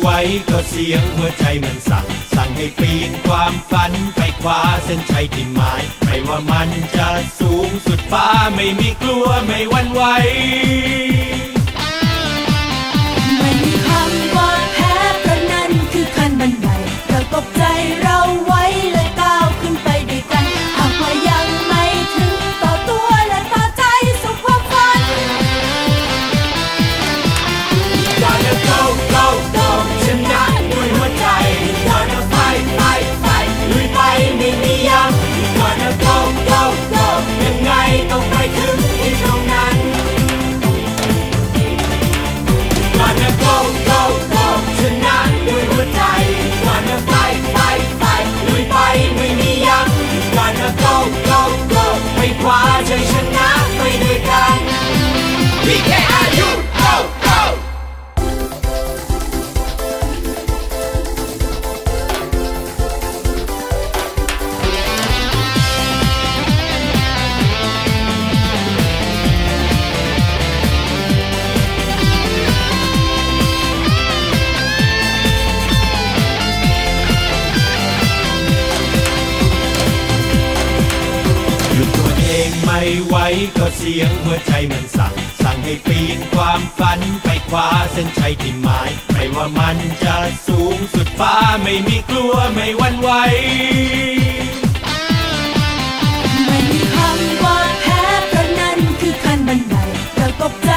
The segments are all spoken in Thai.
ไว้ก็เสียงหัวใจมันสั่ง สั่งให้ปีนความฝันไปคว้าเส้นชัยที่หมาย ไม่ว่ามันจะสูงสุดฟ้าไม่มีกลัวไม่วันไหว ไว้ก็เสียงหัวใจมันสั่ง สั่งให้ปีนความฝันไปคว้าเส้นชัยที่หมาย ไม่ว่ามันจะสูงสุดฟ้าไม่มีกลัวไม่วันไหวไม่มีคำว่าแพ้เพราะนั้นคือขั้นบันไดเราตกใจ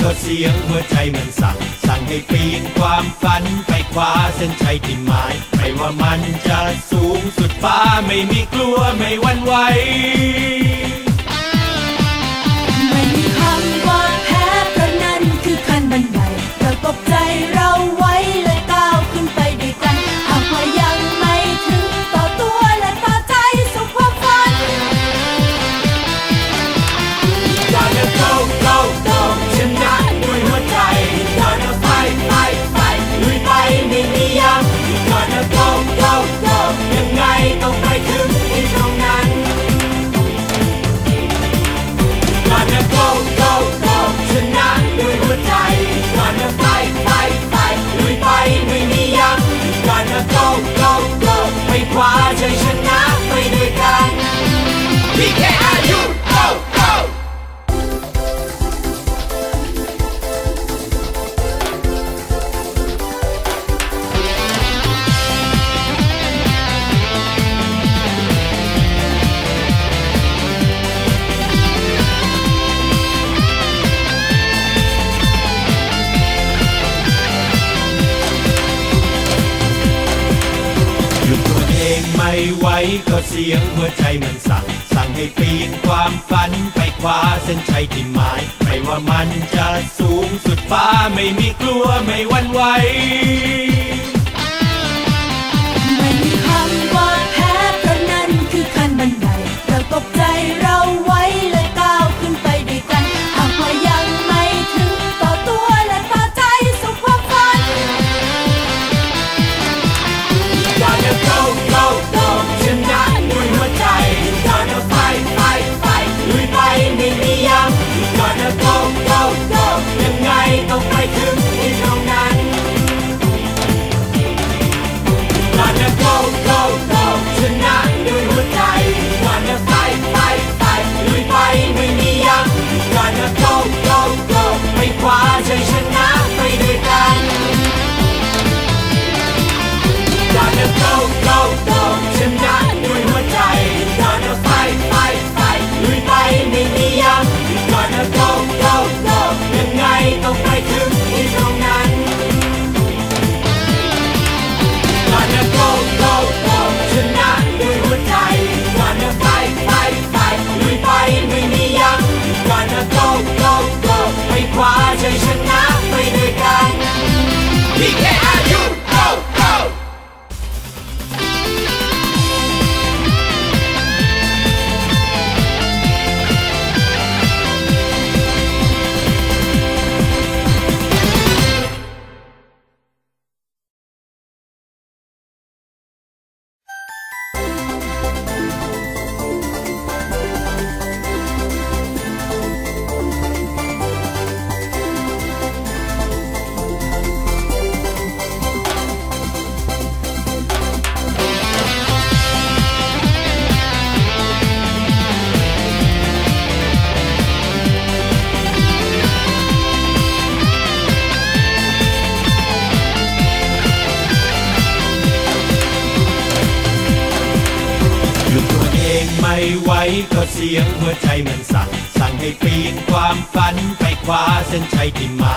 ก็เสียงหัวใจมันสั่ง สั่งให้ปีนความฝันไปคว้าเส้นชัยที่หมายไม่ว่ามันจะสูงสุดฟ้าไม่มีกลัวไม่วันไหว ไว้ก็เสียงหัวใจมันสั่ง สั่งให้ปีนความฝันไปคว้าเส้นชัยที่หมายไม่ว่ามันจะสูงสุดฟ้าไม่มีกลัวไม่วันไหว ไว้ไพราะเสียงหัวใจมันสั่งสั่งให้ปีนความฝันไปคว้าเส้นชัยที่มา